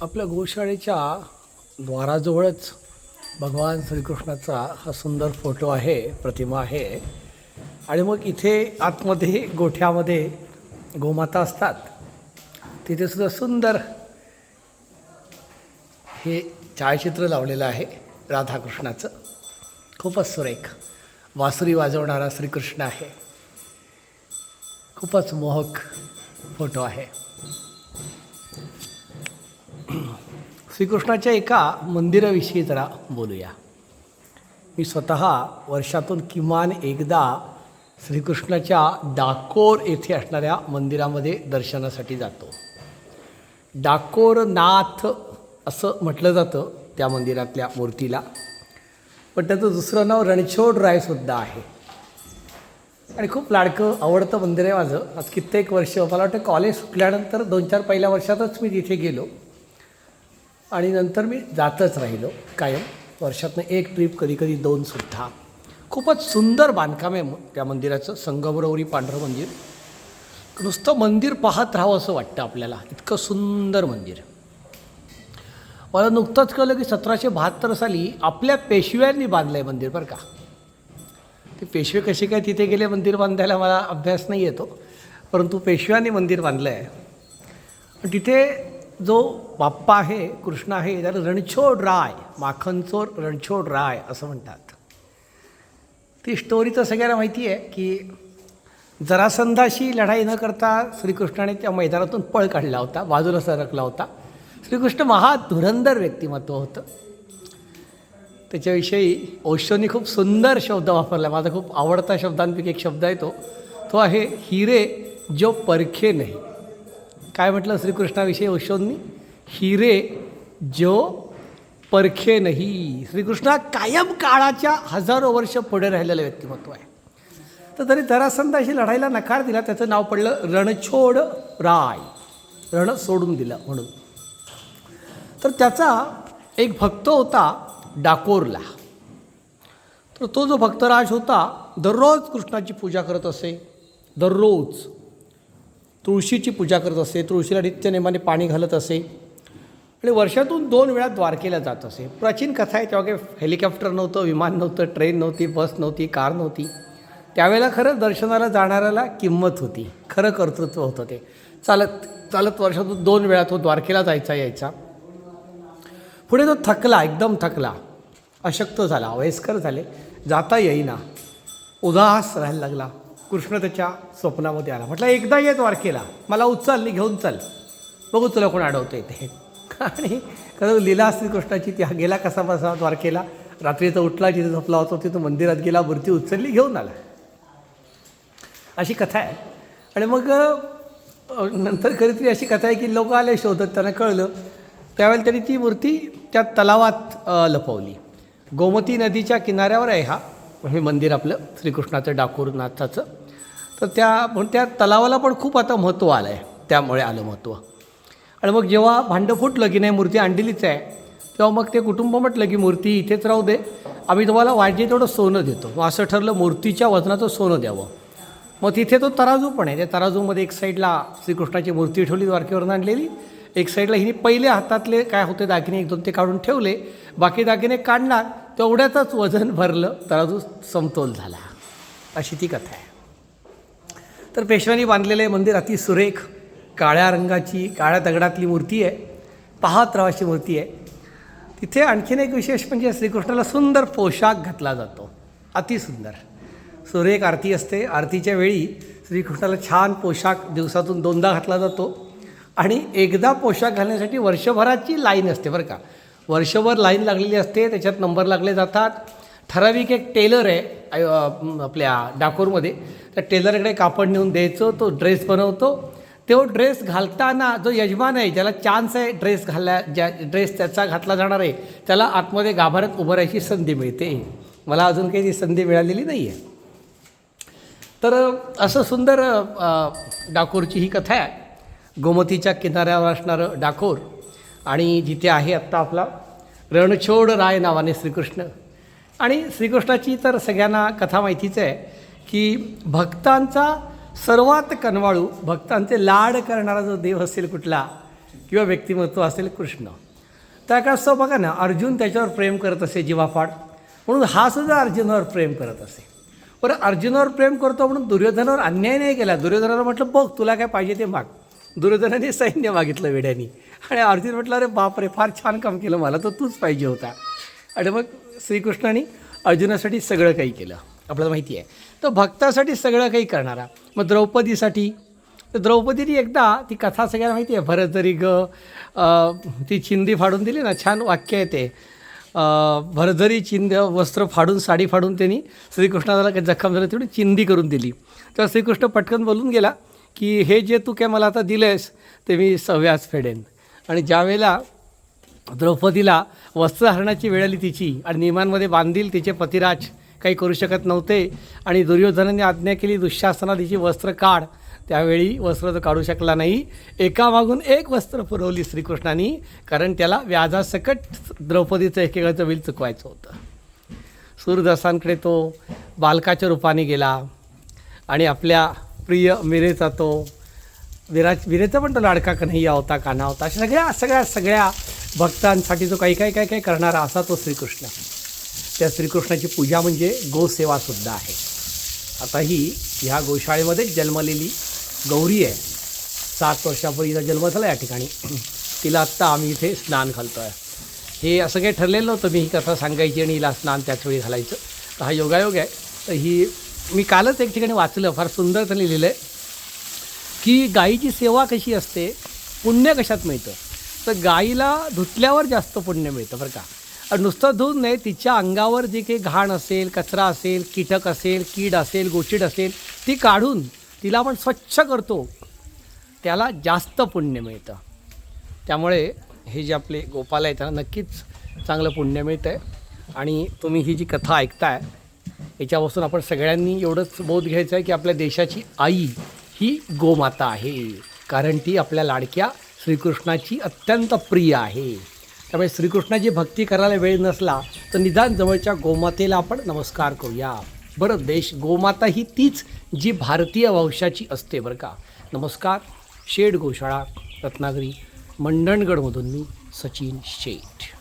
आपल्या गोशाळेच्या द्वाराजवळच भगवान श्रीकृष्णाचा हा सुंदर फोटो आहे प्रतिमा आहे. आणि मग इथे आतमध्ये गोठ्यामध्ये गोमाता असतात. तिथे सुद्धा सुंदर हे छायाचित्र लावलेलं आहे राधाकृष्णाचं. खूपच सुरेख. वासुरी वाजवणारा श्रीकृष्ण आहे. खूपच मोहक फोटो आहे. श्रीकृष्णाच्या एका मंदिराविषयी जरा बोलूया. मी स्वतः वर्षातून किमान एकदा श्रीकृष्णाच्या डाकोर येथे असणाऱ्या मंदिरामध्ये दर्शनासाठी जातो. डाकोरनाथ असं म्हटलं जातं त्या मंदिरातल्या मूर्तीला. पण त्याचं दुसरं नाव रणछोड रायसुद्धा आहे. आणि खूप लाडकं आवडतं मंदिर आहे माझं. आज कित्येक वर्ष मला वाटतं कॉलेज सुटल्यानंतर दोन चार पहिल्या वर्षातच मी तिथे गेलो. आणि नंतर मी जातच राहिलो कायम. वर्षातनं एक ट्रिप कधी कधी दोनसुद्धा खूपच सुंदर बांधकाम आहे त्या मंदिराचं संगमरवरी पांढरं मंदिर. नुसतं मंदिर पाहत राहावं असं वाटतं आपल्याला. इतकं सुंदर मंदिर. मला नुकतंच कळलं की सतराशे बहात्तर साली आपल्या पेशव्यांनी बांधलं आहे मंदिर बरं का. ते पेशवे कसे काय तिथे गेले मंदिर बांधायला मला अभ्यास नाही येतो. परंतु पेशव्यांनी मंदिर बांधलं आहे तिथे जो बाप्पा आहे कृष्ण आहे त्याला रणछोड राय माखनचोर रणछोड राय असं म्हणतात. ती स्टोरी तर सगळ्यांना माहिती आहे की जरासंधाशी लढाई न करता श्रीकृष्णाने त्या मैदानातून पळ काढला होता बाजूला सरकला होता. श्रीकृष्ण महाधुरंदर व्यक्तिमत्व होतं. त्याच्याविषयी ओशोनी खूप सुंदर शब्द वापरला. माझा खूप आवडता शब्दांपैकी एक शब्द आहे तो. तो आहे हिरे जो परखे नाही. काय म्हटलं श्रीकृष्णाविषयी ओशोंनी हिरे जो परखे नाही. श्रीकृष्ण कायम काळाच्या हजारो वर्ष पुढे राहिलेलं व्यक्तिमत्व आहे. तर तरी जरासंधाशी लढाईला नकार दिला त्याचं नाव पडलं रणछोड राय. रण सोडून दिलं म्हणून. तर त्याचा एक भक्त होता डाकोरला. तर तो जो भक्तराज होता दररोज कृष्णाची पूजा करत असे. दररोज. तुळशीची पूजा करत असे तुळशीला नित्यनेमाने पाणी घालत असे. आणि वर्षातून दोन वेळा द्वारकेला जात असे. प्राचीन कथा आहे तेव्हा काही हेलिकॉप्टर नव्हतं विमान नव्हतं ट्रेन नव्हती बस नव्हती कार नव्हती. त्यावेळेला खरं दर्शनाला जाणाऱ्याला किंमत होती. खरं कर्तृत्व होतं ते. चालत चालत वर्षातून दोन वेळा तो द्वारकेला जायचा यायचा. पुढे तो थकला एकदम थकला. अशक्त झाला वयस्कर झाले. जाता येईना. उदास राहायला लागला. कृष्ण त्याच्या स्वप्नामध्ये आला. म्हटलं एकदा ये द्वारकेला. मला उचल नी घेऊन चल. बघू तुला कोण अडवतं येते आणि खरं लीला कृष्णाची ती गेला कसा बसा द्वारकेला. रात्रीचा उठला जिथे झोपला होता तिथं मंदिरात गेला मूर्ती उचलली घेऊन आला. अशी कथा आहे. आणि मग नंतर खरीतरी अशी कथा आहे की लोक आले शोधत त्यांना कळलं. त्यावेळेला त्यांनी ती मूर्ती त्या तलावात लपवली. गोमती नदीच्या किनाऱ्यावर आहे हा. हे मंदिर आपलं श्रीकृष्णाचं डाकूरनाथाचं तर त्या पण त्या तलावाला पण खूप आता महत्त्व आलं आहे त्यामुळे आलं महत्त्व. आणि मग जेव्हा भांडं फुटलं की नाही मूर्ती आणलेलीच आहे तेव्हा मग ते कुटुंब म्हटलं की मूर्ती इथेच राहू दे. आम्ही तुम्हाला वाजे तेवढं सोनं देतो. मग असं ठरलं मूर्तीच्या वजनाचं सोनं द्यावं. मग तिथे तो तराजू पण आहे. त्या तराजूमध्ये एक साईडला श्रीकृष्णाची मूर्ती ठेवली द्वारकेवरून आणलेली. एक साईडला हिने पहिले हातातले काय होते दागिने एक दोन ते काढून ठेवले. बाकी दागिने काढणार तेवढ्यातच वजन भरलं तराजू समतोल झाला. अशी ती कथा आहे. तर पेशव्यांनी बांधलेलं आहे मंदिर अति सुरेख काळ्या रंगाची काळ्या दगडातली मूर्ती आहे पाहत रावाची मूर्ती आहे. तिथे आणखीन एक विशेष म्हणजे श्रीकृष्णाला सुंदर पोशाख घातला जातो. अतिसुंदर सुरेख आरती असते. आरतीच्या वेळी श्रीकृष्णाला छान पोशाख दिवसातून दोनदा घातला जातो. आणि एकदा पोशाख घालण्यासाठी वर्षभराची लाईन असते बरं का. वर्षभर लाईन लागलेली असते त्याच्यात नंबर लागले जातात. ठराविक एक टेलर आहे आय- आपल्या डाकोरमध्ये. त्या टेलरकडे कापड नेऊन द्यायचं तो ड्रेस बनवतो. तो ड्रेस घालताना जो यजमान आहे ज्याला चान्स आहे ड्रेस घालल्या ज्या ड्रेस त्याचा घातला जाणार आहे त्याला आतमध्ये गाभाऱ्यात उभं राहायची संधी मिळते. मला अजून काही ती संधी मिळालेली नाही आहे तर असं सुंदर डाकोरची ही कथा आहे. गोमतीच्या किनाऱ्यावर असणारं डाकोर. आणि जिथे आहे आत्ता आपला रणछोड राय नावाने श्रीकृष्ण. आणि श्रीकृष्णाची तर सगळ्यांना कथा माहितीच आहे की भक्तांचा सर्वात कनवाळू भक्तांचे लाड करणारा जो देव असेल कुठला किंवा व्यक्तिमत्व असेल कृष्ण. त्या काळात बघा ना अर्जुन त्याच्यावर प्रेम करत असे जीवाफाड म्हणून हा सुद्धा अर्जुनावर प्रेम करत असे. बरं अर्जुनावर प्रेम करतो म्हणून दुर्योधनावर अन्याय नाही केला. दुर्योधनाला म्हटलं बघ तुला काय पाहिजे ते माग. दुर्योधनाने सैन्य मागितलं वेड्यानी. आणि अर्जुन म्हटलं अरे बापरे फार छान काम केलं मला तर तूच पाहिजे होता. आणि मग श्रीकृष्णाने अर्जुनासाठी सगळं काही केलं. आपल्याला माहिती आहे. तर भक्तासाठी सगळं काही करणारा. मग द्रौपदीसाठी तर द्रौपदीने एकदा ती कथा सगळ्यांना माहिती आहे भरत जरी ग ती चिंदी फाडून दिली ना छान वाक्य आहे ते. भरधरी भरजरी चिंद वस्त्र फाडून साडी फाडून त्यांनी श्रीकृष्णाला काही जखम झालं तेवढी चिंदी करून दिली. तर श्रीकृष्ण पटकन बोलून गेला की हे जे तू काय मला आता दिलेस ते मी सव्यास फेडेन. आणि ज्यावेळेला द्रौपदीला वस्त्रहरणाची वेळ आली तिची आणि नियमांमध्ये बांधील तिचे पतिराज काही करू शकत नव्हते आणि दुर्योधनाने आज्ञा केली दुःशासना तिची वस्त्र काढ. त्यावेळी वस्त्र तो काढू शकला नाही. एकामागून एक वस्त्र पुरवली श्रीकृष्णाने कारण त्याला व्याजासकट द्रौपदीचं एकेकाचं विल चुकवायचं होतं. सूरदासांकडे तो बालकाच्या रूपाने गेला आणि आपल्या प्रिय मिरेचा तो विरा विरेचा पण तो लाडका कन्हैया होता कान्हा होता? अशा सगळ्या सगळ्या सगळ्या भक्तांसाठी जो काही काही काही काही करणारा असा तो श्रीकृष्ण. त्या श्रीकृष्णाची पूजा म्हणजे गोसेवासुद्धा आहे. आता ही ह्या गोशाळेमध्ये जन्मलेली गौरी आहे. सात वर्षापूर्वीचा जन्म झाला या ठिकाणी. तिला आत्ता आम्ही इथे स्नान घालतो आहे हे असं काही ठरलेलं नव्हतं. मी ही कथा सांगायची आणि हिला स्नान त्याच वेळी घालायचं. तर हा योगायोग आहे. तर ही मी कालच एक ठिकाणी वाचलं. फार सुंदर त्यांनी लिहिलं आहे की गाईची सेवा कशी असते? पुण्य कशात मिळतं? तर गाईला धुतल्यावर जास्त पुण्य मिळतं बरं का. आणि नुसतं धुवून नाही तिच्या अंगावर जे काही घाण असेल कचरा असेल कीटक असेल कीड असेल गोचीड असेल ती काढून तिला आपण स्वच्छ करतो. त्याला जास्त पुण्य मिळतं. त्यामुळे हे जे आपले गोपाल आहे त्यांना नक्कीच चांगलं पुण्य मिळतं आहे आणि तुम्ही ही जी कथा ऐकताय याच्यापासून आपण सगळ्यांनी एवढंच बोध घ्यायचं आहे की आपल्या देशाची आई ही गोमाता आहे. कारण ती आपल्या लाडक्या श्रीकृष्णाची अत्यंत प्रिय आहे. त्यामुळे श्रीकृष्णाची भक्ती करायला वेळ नसला तर निदान जवळच्या गोमातेला आपण नमस्कार करूया. बरं देश गोमाता ही तीच जी भारतीय वंशाची असते बरं का? नमस्कार शेड गोशाळा रत्नागिरी मंडणगडमधून मी सचिन शेठ.